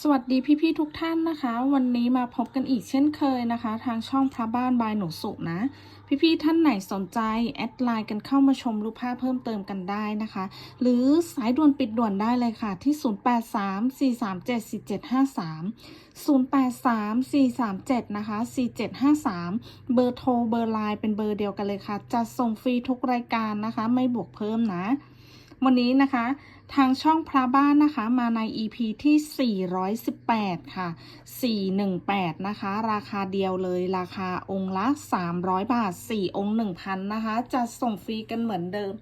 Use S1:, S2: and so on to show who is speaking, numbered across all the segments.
S1: สวัสดีพี่ๆทุกท่านนะคะ วันนี้มาพบกันอีกเช่นเคยนะคะ ทางช่องพระบ้านบายหนูสุนะ พี่ๆท่านไหนสนใจ แอดไลน์กันเข้ามาชมรูปภาพเพิ่มเติมกันได้นะคะ หรือสายด่วนปิดด่วนได้เลยค่ะ ที่ 0834375333 083437นะคะ4753 เบอร์โทรเบอร์ไลน์เป็นเบอร์เดียวกันเลยค่ะจะส่งฟรีทุกรายการนะคะ ไม่บวกเพิ่มนะ วันนี้นะคะ ทางช่องพระบ้านนะคะมาใน EP ที่ 418 ค่ะ 418 นะคะ ราคาเดียวเลยราคาองค์ละ 300 บาท 4 องค์ 1,000 นะคะ จะส่งฟรีกันเหมือนเดิม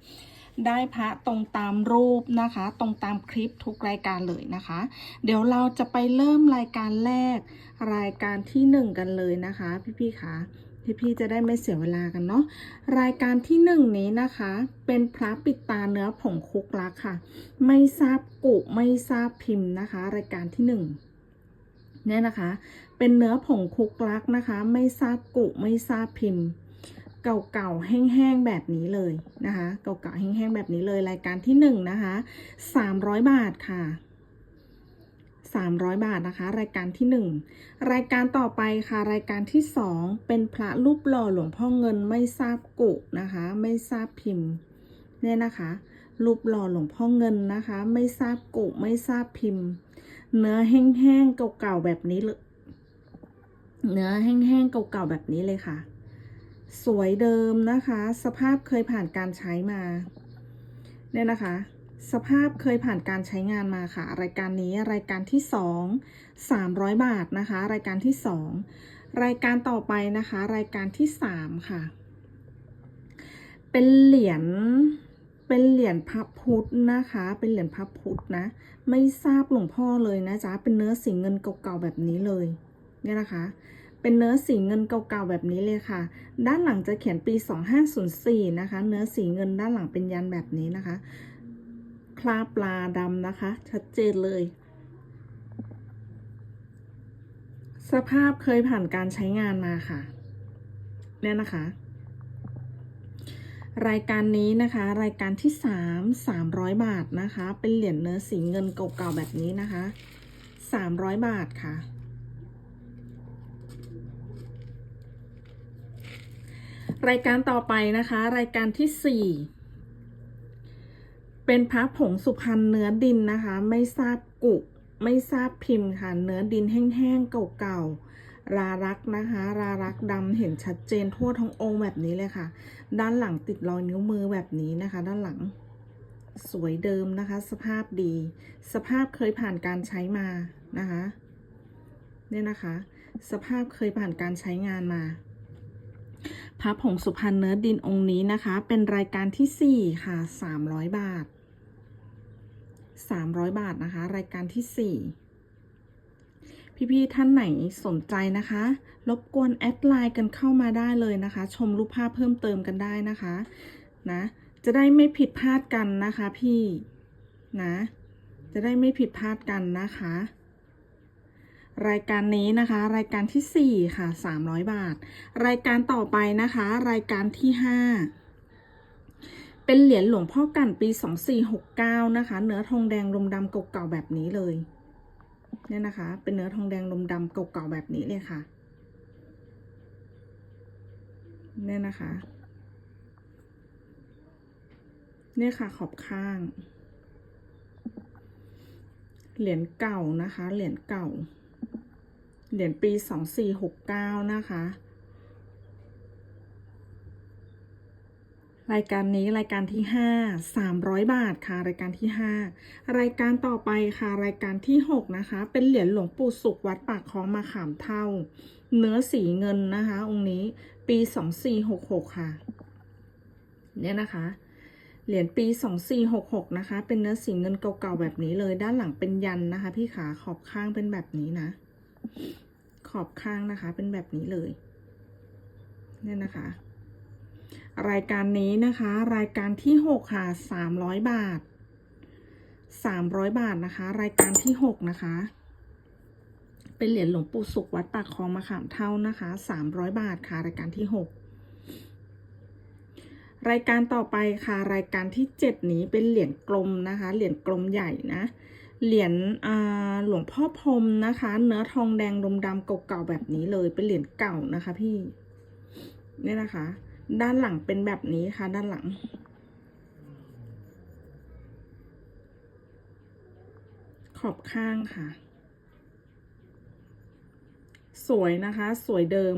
S1: ได้พระตรงตามรูปนะคะ ตรงตามคลิปทุกรายการเลยนะคะ เดี๋ยวเราจะไปเริ่มรายการแรก รายการที่ 1 กันเลยนะคะ พี่ๆคะ พี่ๆจะได้ไม่เสียเวลากันเนาะรายการที่หนึ่งนี้นะคะ เป็นพระปิดตาเนื้อผงคุกลักค่ะ ไม่ทราบกุไม่ทราบพิมพ์นะคะ รายการที่หนึ่งเนี่ยนะคะ เป็นเนื้อผงคุกลักนะคะ ไม่ทราบกุไม่ทราบพิมพ์ เก่าๆแห้งๆแบบนี้เลยนะคะ เก่าๆแห้งๆแบบนี้เลยรายการที่หนึ่งนะคะสามร้อยบาทค่ะ 300 บาทนะคะ รายการที่ 1 รายการต่อไปค่ะ รายการที่ 2 เป็นพระรูปหล่อหลวงพ่อเงินไม่ทราบกุนะคะ ไม่ทราบพิมพ์เนี่ยนะคะ รูปหล่อหลวงพ่อเงินนะคะ ไม่ทราบกุไม่ทราบพิมพ์ เนื้อแห้งๆเก่าๆแบบนี้เลยเนื้อแห้งๆเก่าๆแบบนี้เลยค่ะ สวยเดิมนะคะ สภาพเคยผ่านการใช้มาเนี่ยนะคะ สภาพเคยผ่านการใช้งานมาค่ะ รายการนี้รายการที่สองสามร้อยบาทนะคะ รายการที่สองรายการต่อไปนะคะ รายการที่สามค่ะ เป็นเหรียญเป็นเหรียญพระพุทธนะคะ เป็นเหรียญพระพุทธนะ ไม่ทราบหลวงพ่อเลยนะจ๊ะ เป็นเนื้อสีเงินเก่าๆแบบนี้เลยเนี่ยนะคะ เป็นเนื้อสีเงินเก่าๆแบบนี้เลยค่ะ ด้านหลังจะเขียนปี 2504นะคะ เนื้อสีเงินด้านหลังเป็นยันแบบนี้นะคะ คราบปลาดำนะคะ ชัดเจนเลย สภาพเคยผ่านการใช้งานมาค่ะ เนี่ยนะคะ รายการนี้นะคะ รายการที่สามสามร้อยบาทนะคะ เป็นเหรียญเนื้อสีเงินเก่าๆแบบนี้นะคะสามร้อยบาทค่ะรายการต่อไปนะคะ รายการที่สี่ เป็นพระผงสุพรรณเนื้อดินนะคะ ไม่ทราบกุไม่ทราบพิมพ์ค่ะ เนื้อดินแห้งๆเก่าๆ รารักนะคะ รารักดำเห็นชัดเจนทั่วทั้งองค์แบบนี้เลยค่ะ ด้านหลังติดรอยนิ้วมือแบบนี้นะคะ ด้านหลังสวยเดิมนะคะ สภาพดี สภาพเคยผ่านการใช้มานะคะเนี่ยนะคะ สภาพเคยผ่านการใช้งานมาพระผงสุพรรณเนื้อดินองค์นี้นะคะ เป็นรายการที่ 4 ค่ะ 300 บาท 300 บาทนะคะ รายการที่ 4 พี่ๆท่านไหนสนใจนะคะ รบกวนแอดไลน์กันเข้ามาได้เลยนะคะ ชมรูปภาพเพิ่มเติมกันได้นะคะนะ จะได้ไม่ผิดพลาดกันนะคะพี่นะ จะได้ไม่ผิดพลาดกันนะคะ รายการนี้นะคะ รายการที่ 4 ค่ะ 300 บาท รายการต่อไปนะคะ รายการที่ 5 เป็นเหรียญหลวงพ่อกันปี 2469 นะคะ เนื้อทองแดงลมดำเก่าๆแบบนี้เลย เนี่ยนะคะ เป็นเนื้อทองแดงลมดำเก่าๆแบบนี้เลยค่ะ เนี่ยนะคะ เนี่ยค่ะขอบข้าง เหรียญเก่านะคะ เหรียญเก่า เหรียญปี 2469 นะคะ รายการนี้รายการที่ 5 300 บาทค่ะ รายการที่ 5 รายการต่อไปค่ะ รายการที่ 6 นะคะ เป็นเหรียญหลวงปู่สุขวัดปากคลองมาขามเท่า เนื้อสีเงินนะคะ องค์นี้ปี 2466 ค่ะ เนี่ยนะคะ เหรียญปี 2466 นะคะ เป็นเนื้อสีเงินเก่าๆแบบนี้เลย ด้านหลังเป็นยันนะคะ พี่ขาขอบข้างเป็นแบบนี้นะ ขอบข้างนะคะ เป็นแบบนี้เลย เนี่ยนะคะ รายการนี้นะคะ รายการที่หกค่ะสามร้อยบาทสามร้อยบาทนะคะ รายการที่หกนะคะ เป็นเหรียญหลวงปู่สุขวัดปากคลองมะขามเท่านะคะสามร้อยบาทค่ะ รายการที่หกรายการต่อไปค่ะ รายการที่เจ็ดนี้เป็นเหรียญกลมนะคะ เหรียญกลมใหญ่นะ เหรียญหลวงพ่อพรมนะคะ เนื้อทองแดงดมดำเก่าๆแบบนี้เลย เป็นเหรียญเก่านะคะพี่ นี่นะคะ ด้านหลังเป็นแบบนี้ค่ะ ด้านหลัง ขอบข้างค่ะ สวยนะคะ สวยเดิม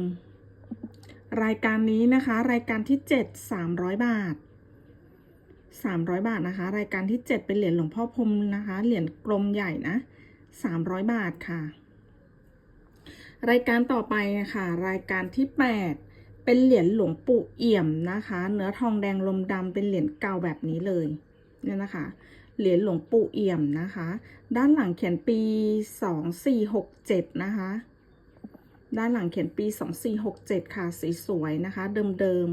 S1: รายการนี้นะคะ รายการที่เจ็ดสามร้อยบาทสามร้อยบาทนะคะ รายการที่เจ็ดเป็นเหรียญหลวงพ่อพรมนะคะ เหรียญกลมใหญ่นะสามร้อยบาทค่ะ รายการต่อไปค่ะ รายการที่แปด เป็นเหรียญหลวงปู่เอี่ยมนะคะ เนื้อทองแดงลมดำเป็นเหรียญเก่าแบบนี้เลยเนี่ยนะคะ เหรียญหลวงปู่เอี่ยมนะคะ ด้านหลังเขียนปีสองสี่หกเจ็ดนะคะ ด้านหลังเขียนปีสองสี่หกเจ็ดค่ะสีสวยนะคะ เดิม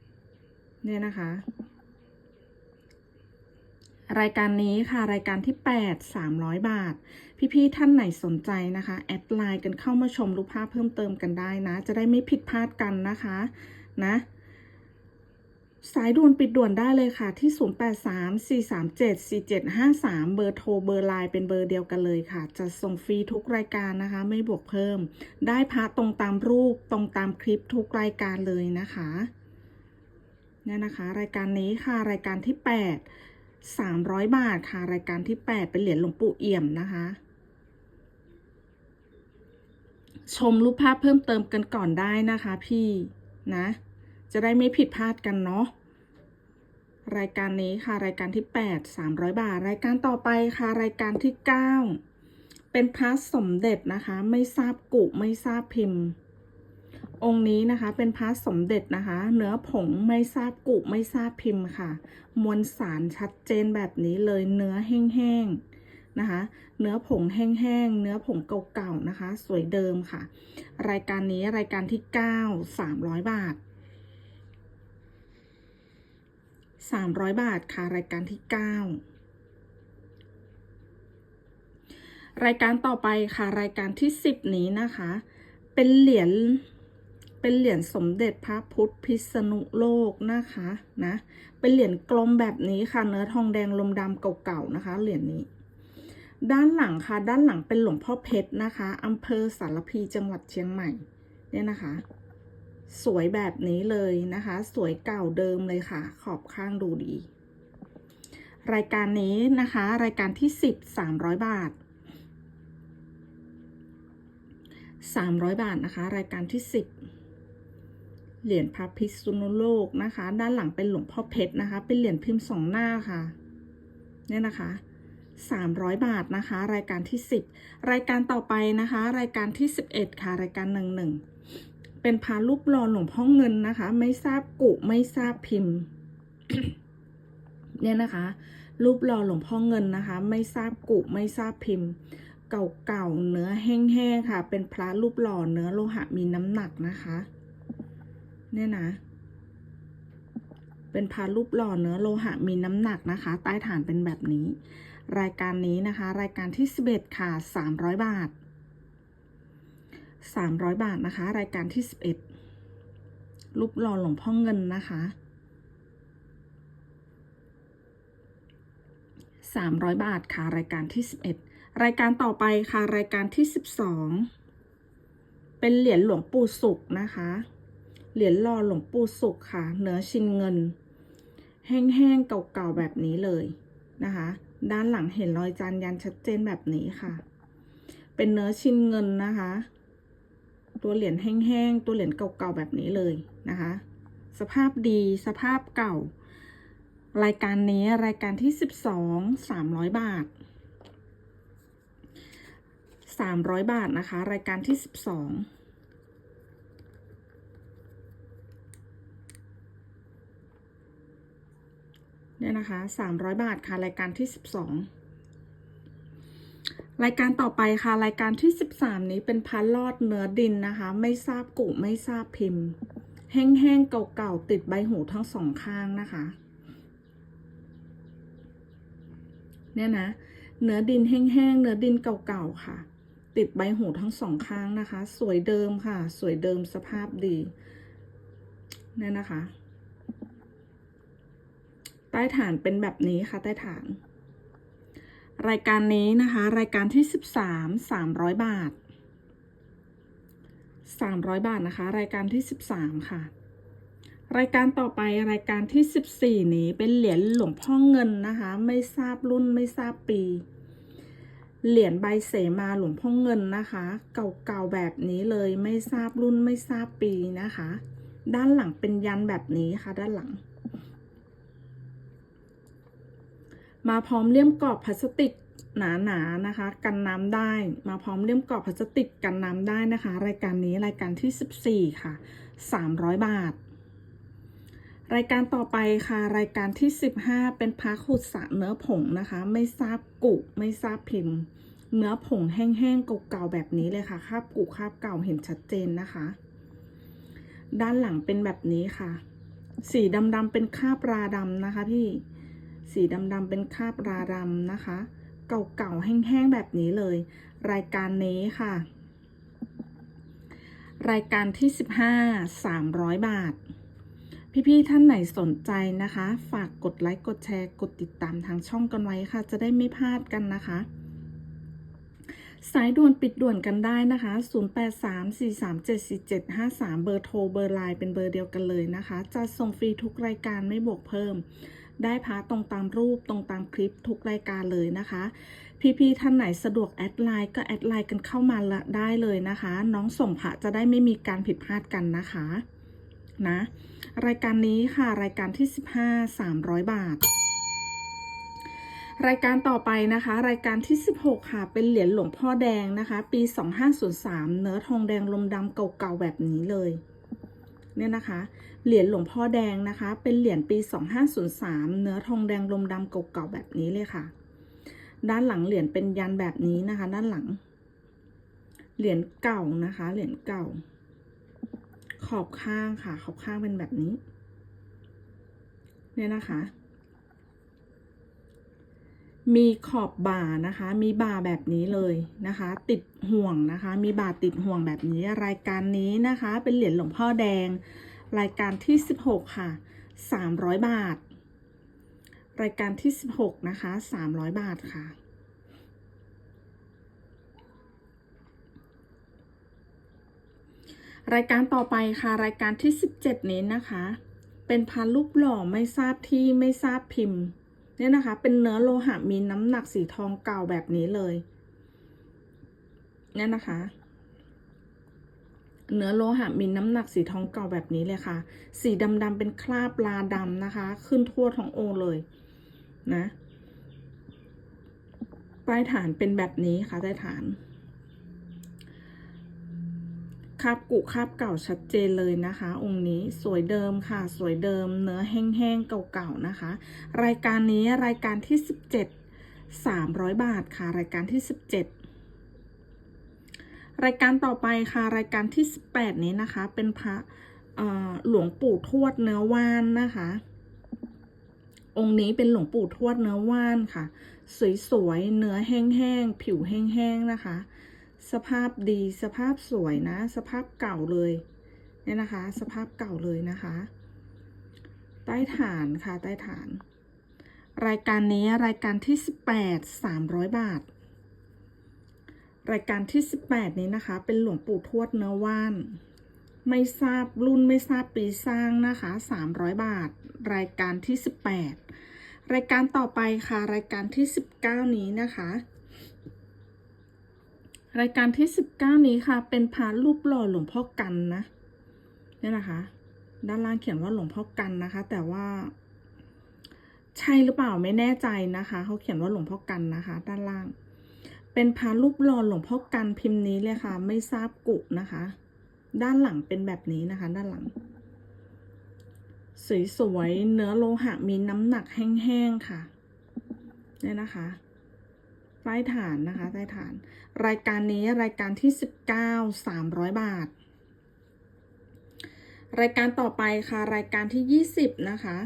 S1: ๆเนี่ยนะคะ รายการนี้ค่ะรายการที่ 8 300 บาท พี่ๆท่านไหนสนใจนะคะ แอดไลน์กันเข้ามาชมรูปภาพเพิ่มเติมกันได้นะ จะได้ไม่ผิดพลาดกันนะคะนะสายด่วนปิดด่วนได้เลยค่ะที่ 0834374753 เบอร์โทรเบอร์ไลน์เป็นเบอร์เดียวกันเลยค่ะ จะส่งฟรีทุกรายการนะคะ ไม่บวกเพิ่ม ได้พระตรงตามรูปตรงตามคลิปทุกรายการเลยนะคะเนี่ยนะคะ รายการนี้ค่ะรายการที่ 8 300 บาทค่ะ รายการที่ 8 เป็นเหรียญหลวงปู่เอี่ยมนะคะ ชมรูปภาพเพิ่มเติมกันก่อนได้นะคะพี่นะ จะได้ไม่ผิดพลาดกันเนาะรายการนี้ค่ะ รายการที่ 8 300 บาท รายการต่อไปค่ะ รายการที่ 9 เป็นพระสมเด็จนะคะ ไม่ทราบกุไม่ทราบพิมพ์ องค์นี้นะคะเป็นพระสมเด็จนะคะ เนื้อผงไม่ทราบกุไม่ทราบพิมพ์ค่ะ มวลสารชัดเจนแบบนี้เลยเนื้อแห้งๆนะคะ เนื้อผงแห้งๆเนื้อผงเก่าๆนะคะ สวยเดิมค่ะ รายการนี้รายการที่ 9 300 บาทสามร้อยบาทค่ะ รายการที่เก้ารายการต่อไปค่ะ รายการที่สิบนี้นะคะ เป็นเหรียญ เป็นเหรียญสมเด็จพระพุทธพิษณุโลกนะคะนะเป็นเหรียญกลมแบบนี้ค่ะเนื้อทองแดงลมดำเก่าๆนะคะเหรียญนี้ ด้านหลังค่ะ ด้านหลังเป็นหลวงพ่อเพชรนะคะอำเภอสารพีจังหวัดเชียงใหม่เนี่ยนะคะ สวยแบบนี้เลยนะคะ สวยเก่าเดิมเลยค่ะ ขอบข้างดูดี รายการนี้นะคะ รายการที่ 10 300 บาท300 บาทนะคะ รายการที่ 10 เหรียญพระพิษณุโลกนะคะ ด้านหลังเป็นหลวงพ่อเพชรนะคะ เป็นเหรียญพิมพ์สองหน้าค่ะ เนี่ยนะคะ 300 บาทนะคะ รายการที่ 10 รายการต่อไปนะคะ รายการที่ 11 ค่ะ รายการ 11 เป็นพารูปหล่อหลวงพ่อเงินนะคะ ไม่ทราบกุไม่ทราบพิมพ์ เนี่ยนะคะ รูปหล่อหลวงพ่อเงินนะคะ ไม่ทราบกุไม่ทราบพิมพ์เก่าๆเนื้อแห้งๆค่ะ เป็นพระรูปหล่อเนื้อโลหะมีน้ำหนักนะคะ เนี่ยนะ เป็นพารูปหล่อเนื้อโลหะมีน้ำหนักนะคะ ใต้ฐานเป็นแบบนี้ รายการนี้นะคะ รายการที่ 11 ค่ะ 300 บาท 300 บาทนะคะ รายการที่ 11 รูปหล่อหลวงพ่อเงินนะคะ300 บาทค่ะ รายการที่ 11 รายการต่อไปค่ะ รายการที่ 12 เป็นเหรียญหลวงปู่สุขนะคะ เหรียญหล่อหลวงปู่สุขค่ะ เนื้อชินเงิน แห้งๆเก่าๆแบบนี้เลยนะคะ ด้านหลังเห็นรอยจานยันชัดเจนแบบนี้ค่ะ เป็นเนื้อชินเงินนะคะ ตัวเหรียญแห้งๆตัวเหรียญเก่าๆแบบนี้เลยนะคะ สภาพดีสภาพเก่า รายการนี้รายการที่ 12 300 บาท 300 บาทนะคะ รายการที่ 12 ด้วยนะคะ 300 บาทค่ะ รายการที่ 12 รายการต่อไปค่ะ รายการที่ 13 นี้เป็นพันลอดเนื้อดินนะคะ ไม่ทราบกุไม่ทราบพิมพ์แห้งๆเก่าๆติดใบหูทั้งสองข้างนะคะ เนี่ยนะ เนื้อดินแห้งๆเนื้อดินเก่าๆค่ะ ติดใบหูทั้งสองข้างนะคะ สวยเดิมค่ะ สวยเดิมสภาพดีเนี่ยนะคะ ใต้ฐานเป็นแบบนี้ค่ะใต้ฐาน รายการนี้นะคะ รายการที่สิบสามสามร้อยบาทสามร้อยบาทนะคะ รายการที่สิบสามค่ะ รายการต่อไปรายการที่สิบสี่นี้เป็นเหรียญหลวงพ่อเงินนะคะ ไม่ทราบรุ่นไม่ทราบปีเหรียญใบเสมาหลวงพ่อเงินนะคะ เก่าๆแบบนี้เลยไม่ทราบรุ่นไม่ทราบปีนะคะ ด้านหลังเป็นยันแบบนี้ค่ะ ด้านหลัง มาพร้อมเลี่ยมกรอบพลาสติกหนาๆนะคะ กันน้ำได้ มาพร้อมเลี่ยมกรอบพลาสติกกันน้ำได้นะคะ รายการนี้รายการที่ 14 ค่ะ 300 บาท รายการต่อไปค่ะ รายการที่ 15 เป็นพระขุดสระเนื้อผงนะคะ ไม่ทราบกุไม่ทราบพิมพ์ เนื้อผงแห้งๆเก่าๆแบบนี้เลยค่ะคราบกุคราบเก่าเห็นชัดเจนนะคะ ด้านหลังเป็นแบบนี้ค่ะ สีดำๆเป็นคราบราดำนะคะพี่ สีดำๆเป็นคาบราดำนะคะ เก่าๆแห้งๆแบบนี้เลย รายการนี้ค่ะ รายการที่ 15 300 บาท พี่ๆท่านไหนสนใจนะคะ ฝากกดไลค์กดแชร์กดติดตามทางช่องกันไว้ค่ะ จะได้ไม่พลาดกันนะคะสายด่วนปิดด่วนกันได้นะคะ 0834374753 เบอร์โทรเบอร์ไลน์เป็นเบอร์เดียวกันเลยนะคะ จะส่งฟรีทุกรายการไม่บวกเพิ่ม ได้พาตรงตามรูปตรงตามคลิปทุกรายการเลยนะคะ พี่ๆท่านไหนสะดวกแอดไลน์ก็แอดไลน์กันเข้ามาละได้เลยนะคะ น้องส่งพระจะได้ไม่มีการผิดพลาดกันนะคะนะรายการนี้ค่ะรายการที่ 15 300 บาท รายการต่อไปนะคะ รายการที่ 16 ค่ะเป็นเหรียญหลวงพ่อแดงนะคะ ปี 2503 เนื้อทองแดงลมดำเก่าๆแบบนี้เลย เนี่ยนะคะ เหรียญหลวงพ่อแดงนะคะ เป็นเหรียญปี 2503 เนื้อทองแดงลมดำเก่าๆแบบนี้เลยค่ะ ด้านหลังเหรียญเป็นยันแบบนี้นะคะ ด้านหลัง เหรียญเก่านะคะ เหรียญเก่า ขอบข้างค่ะ ขอบข้างเป็นแบบนี้ เนี่ยนะคะ มีขอบบ่านะคะ มีบ่าแบบนี้เลยนะคะ ติดห่วงนะคะ มีบ่าติดห่วงแบบนี้ รายการนี้นะคะ เป็นเหรียญหลวงพ่อแดง รายการที่ 16 ค่ะ 300 บาท รายการที่ 16 นะคะ 300 บาทค่ะ รายการต่อไปค่ะ รายการที่ 17 นี้นะคะ เป็นพันรูปหล่อไม่ทราบที่ไม่ทราบพิมพ์ เนี่ยนะคะ เป็นเนื้อโลหะมีน้ำหนักสีทองเก่าแบบนี้เลย เนี่ยนะคะ เนื้อโลหะมีน้ำหนักสีทองเก่าแบบนี้เลยค่ะ สีดำๆเป็นคราบลาดำนะคะ ขึ้นทั่วท้องโอเลยนะปลายฐานเป็นแบบนี้ค่ะปลายฐาน คราบกุคราบเก่าชัดเจนเลยนะคะ องค์นี้สวยเดิมค่ะ สวยเดิม เนื้อแห้งๆเก่าๆนะคะ รายการนี้รายการที่ 17 300 บาทค่ะ รายการที่ 17 รายการต่อไปค่ะรายการที่ 18 นี้นะคะ เป็นพระหลวงปู่ทวดเนื้อว่านนะคะ องค์นี้เป็นหลวงปู่ทวดเนื้อว่านค่ะ สวยๆเนื้อแห้งๆผิวแห้งๆนะคะ สภาพดีสภาพสวยนะ สภาพเก่าเลยเนี่ยนะคะ สภาพเก่าเลยนะคะ ใต้ฐานค่ะใต้ฐาน รายการนี้รายการที่ 18 300 บาท รายการที่ 18 นี้นะคะ เป็นหลวงปู่ทวดเนื้อว่าน ไม่ทราบรุ่นไม่ทราบปีสร้างนะคะ 300 บาท รายการที่ 18 รายการต่อไปค่ะ รายการที่ 19 นี้นะคะ รายการที่ 19 นี้ค่ะ เป็นพระรูปหล่อหลวงพ่อกันนะเนี่ยนะคะ ด้านล่างเขียนว่าหลวงพ่อกันนะคะ แต่ว่า ใช่หรือเปล่าไม่แน่ใจนะคะ เขาเขียนว่าหลวงพ่อกันนะคะ ด้านล่าง เป็นพระรูปหล่อหลวงพ่อกันพิมพ์นี้เลยค่ะ ไม่ทราบกุนะคะ ด้านหลังเป็นแบบนี้นะคะ ด้านหลัง สวยๆเนื้อโลหะมีน้ำหนักแห้งๆค่ะเนี่ยนะคะ ใต้ฐานนะคะใต้ฐาน รายการนี้รายการที่19 300บาท รายการต่อไปค่ะ รายการที่20นะคะ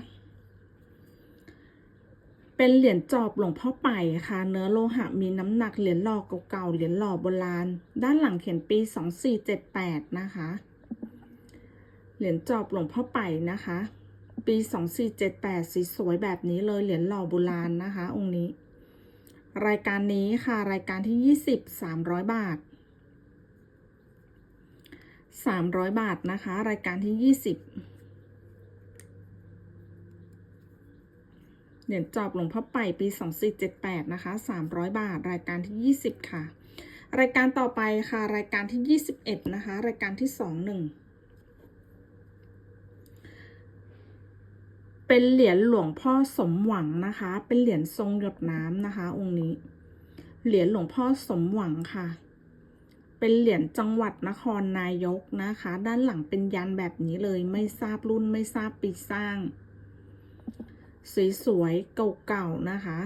S1: เป็นเหรียญจอบหลวงพ่อไป่ค่ะ เนื้อโลหะมีน้ำหนักเหรียญหล่อเก่าๆเหรียญหล่อโบราณ ด้านหลังเขียนปี2478นะคะ เหรียญจอบหลวงพ่อไป่นะคะ ปี2478สีสวยแบบนี้เลยเหรียญหล่อโบราณนะคะ องค์นี้ รายการนี้ค่ะ รายการที่ 20 300 บาท 300 บาทนะคะ รายการที่ 20 เหรียญจอบหลวงพ่อไปปี 2478 นะคะ 300 บาท รายการที่ 20 ค่ะ รายการต่อไปค่ะ รายการที่ 21 นะคะ รายการที่ 21 เป็นเหรียญหลวงพ่อสมหวังนะคะ เป็นเหรียญทรงหยดน้ำนะคะ องค์นี้ เหรียญหลวงพ่อสมหวังค่ะ เป็นเหรียญจังหวัดนครนายกนะคะ ด้านหลังเป็นยันแบบนี้เลย ไม่ทราบรุ่นไม่ทราบปีสร้าง สวยๆเก่าๆนะคะ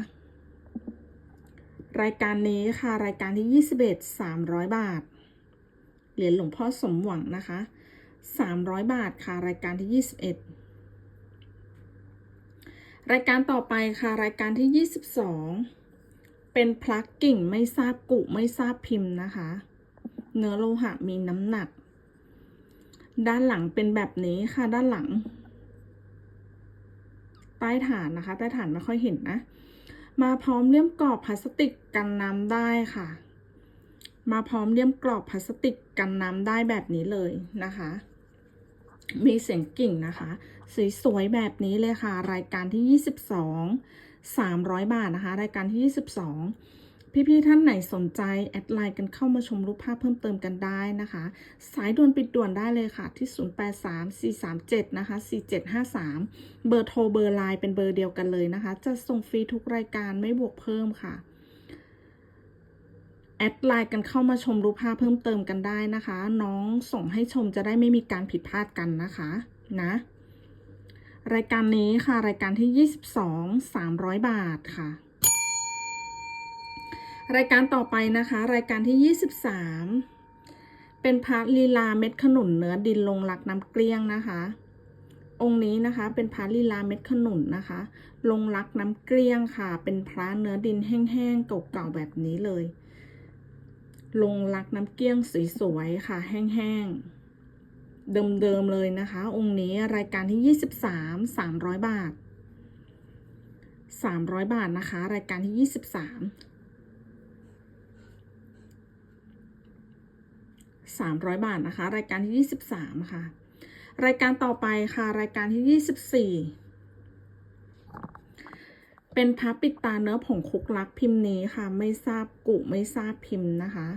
S1: รายการนี้ค่ะรายการที่ 21 300 บาท เหรียญหลวงพ่อสมหวังนะคะ 300 บาทค่ะรายการที่ 21 รายการต่อไปค่ะรายการที่ 22 เป็นพลักกิ่งไม่ทราบกุไม่ทราบพิมพ์นะคะ เนื้อโลหะมีน้ำหนัก ด้านหลังเป็นแบบนี้ค่ะด้านหลัง ใต้ฐานนะคะ ใต้ฐานไม่ค่อยเห็นนะ มาพร้อมเลี่ยมกรอบพลาสติกกันน้ำได้ค่ะ มาพร้อมเลี่ยมกรอบพลาสติกกันน้ำได้แบบนี้เลยนะคะ มีเสียงกิ่งนะคะ สวยๆแบบนี้เลยค่ะ รายการที่ 22 300 บาทนะคะ รายการที่ 22 พี่ๆท่านไหนสนใจ แอดไลน์กันเข้ามาชมรูปภาพเพิ่มเติมกันได้นะคะ สายด่วนปิดด่วนได้เลยค่ะ ที่ 083437 นะคะ 4753 เบอร์โทรเบอร์ไลน์เป็นเบอร์เดียวกันเลยนะคะ จะส่งฟรีทุกรายการไม่บวกเพิ่มค่ะแอดไลน์กันเข้ามาชมรูปภาพเพิ่มเติมกันได้นะคะ น้องส่งให้ชมจะได้ไม่มีการผิดพลาดกันนะคะ นะ รายการนี้ค่ะ รายการที่ 22 300 บาทค่ะ รายการต่อไปนะคะ รายการที่ 23 เป็นพระลีลาเม็ดขนุนเนื้อดินลงรักน้ำเกลี้ยงนะคะ องค์นี้นะคะเป็นพระลีลาเม็ดขนุนนะคะ ลงรักน้ำเกลี้ยงค่ะ เป็นพระเนื้อดินแห้งๆเก่าๆแบบนี้เลย ลงรักน้ำเกลี้ยงสวยๆค่ะ แห้งๆ เดิมๆเลยนะคะ องค์นี้รายการที่ 23 300 บาท 300 บาทนะคะ รายการที่ 23 300 บาทนะคะ รายการที่ 23 ค่ะ รายการต่อไปค่ะ รายการที่ 24 เป็นพับปิดตาเนื้อผงคุกลักพิมพ์นี้ค่ะ ไม่ทราบกุไม่ทราบพิมพ์นะคะ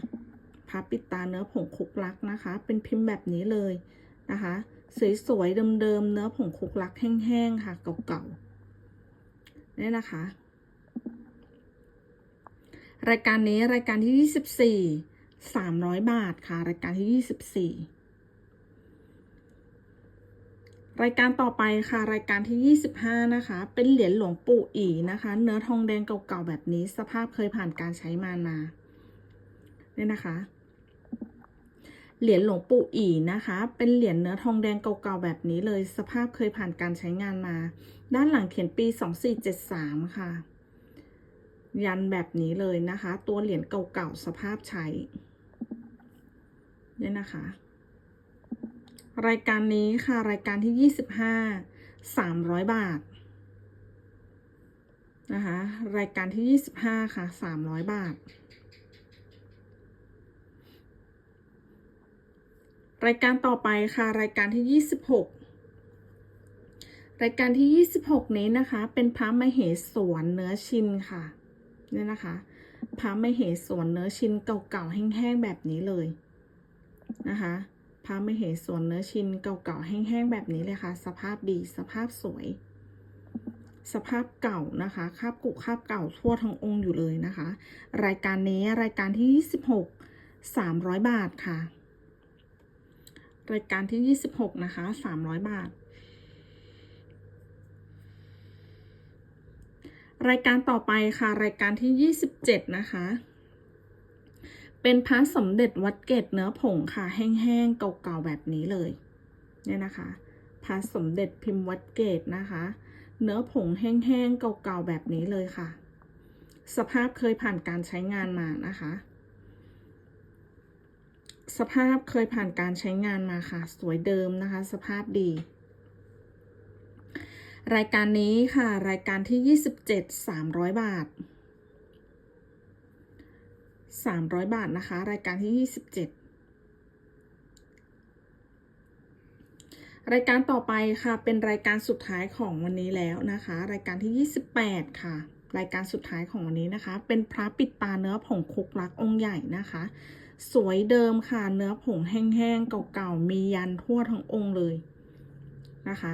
S1: พับปิดตาเนื้อผงคุกลักนะคะ เป็นพิมพ์แบบนี้เลย นะคะสวยๆเดิมๆเนื้อผงคุกลักแห้งๆค่ะเก่าๆนี่นะคะ รายการนี้รายการที่ 24 300 บาทค่ะ รายการที่ 24 รายการต่อไปค่ะ รายการที่ 25 นะคะ เป็นเหรียญหลวงปู่อีนะคะ เนื้อทองแดงเก่าๆแบบนี้สภาพเคยผ่านการใช้มานาเนี่ยนะคะ เหรียญหลวงปู่อีนะคะ เป็นเหรียญเนื้อทองแดงเก่าๆแบบนี้เลย สภาพเคยผ่านการใช้งานมา ด้านหลังเขียนปี 2473 ค่ะ ยันแบบนี้เลยนะคะ ตัวเหรียญเก่าๆสภาพใช้เนี่ยนะคะ รายการนี้ค่ะ รายการที่ 25 300 บาทนะคะ รายการที่ 25 ค่ะ 300 บาท รายการต่อไปค่ะ รายการที่ 26 รายการที่ 26 นี้นะคะ เป็นพระมเหสวนเนื้อชินค่ะเนี่ยนะคะพระมเหสวนเนื้อชินเก่าๆแห้งๆแบบนี้เลยนะคะพระมเหสวนเนื้อชินเก่าๆแห้งๆแบบนี้เลยค่ะ สภาพดีสภาพสวย สภาพเก่านะคะคาบกุคาบเก่าทั่วทั้งองค์อยู่เลยนะคะ รายการนี้รายการที่ 26 300 บาทค่ะ รายการที่ 26 นะคะ 300 บาท รายการต่อไปค่ะ รายการที่ 27 นะคะ เป็นพระสมเด็จวัดเกตเนื้อผงค่ะ แห้งๆ เก่าๆ แบบนี้เลย เนี่ยนะคะพระสมเด็จพิมพ์วัดเกตนะคะ เนื้อผงแห้งๆ เก่าๆ แบบนี้เลยค่ะ สภาพเคยผ่านการใช้งานมานะคะ สภาพเคยผ่านการใช้งานมาค่ะ สวยเดิมนะคะ สภาพดี รายการนี้ค่ะ รายการที่ 27 300 บาท 300 บาทนะคะ รายการที่ 27 รายการต่อไปค่ะ เป็นรายการสุดท้ายของวันนี้แล้วนะคะ รายการที่ 28 ค่ะ รายการสุดท้ายของวันนี้นะคะ เป็นพระปิดตาเนื้อผงคุกลักองค์ใหญ่นะคะ สวยเดิมค่ะ เนื้อผงแห้งๆเก่าๆ มียันทั่วทั้งองค์เลยนะคะ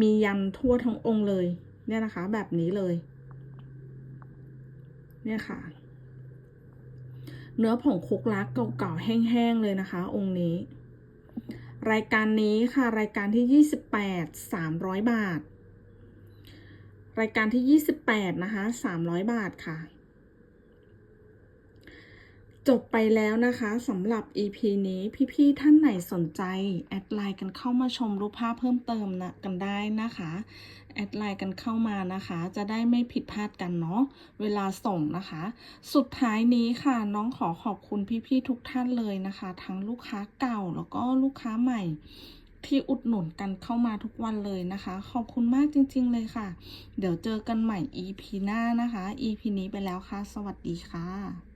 S1: มียันทั่วทั้งองค์เลยเนี่ยนะคะ แบบนี้เลย เนี่ยค่ะ เนื้อผงคุกลักเก่าๆแห้งๆเลยนะคะ องค์นี้ รายการนี้ค่ะ รายการที่ 28 300 บาท รายการที่ 28 นะคะ 300 บาทค่ะ จบไปแล้วนะคะสำหรับ EP นี้พี่ๆท่านไหนสนใจ แอดไลน์กันเข้ามาชมรูปภาพเพิ่มเติมนะกันได้นะคะ แอดไลน์กันเข้ามานะคะ จะได้ไม่ผิดพลาดกันเนาะเวลาส่งนะคะ สุดท้ายนี้ค่ะน้องขอขอบคุณพี่ๆทุกท่านเลยนะคะ ทั้งลูกค้าเก่าแล้วก็ลูกค้าใหม่ที่อุดหนุนกันเข้ามาทุกวันเลยนะคะ ขอบคุณมากจริง ๆ เลยค่ะ เดี๋ยวเจอกันใหม่ EP หน้านะคะ EP นี้ไปแล้วค่ะ สวัสดีค่ะ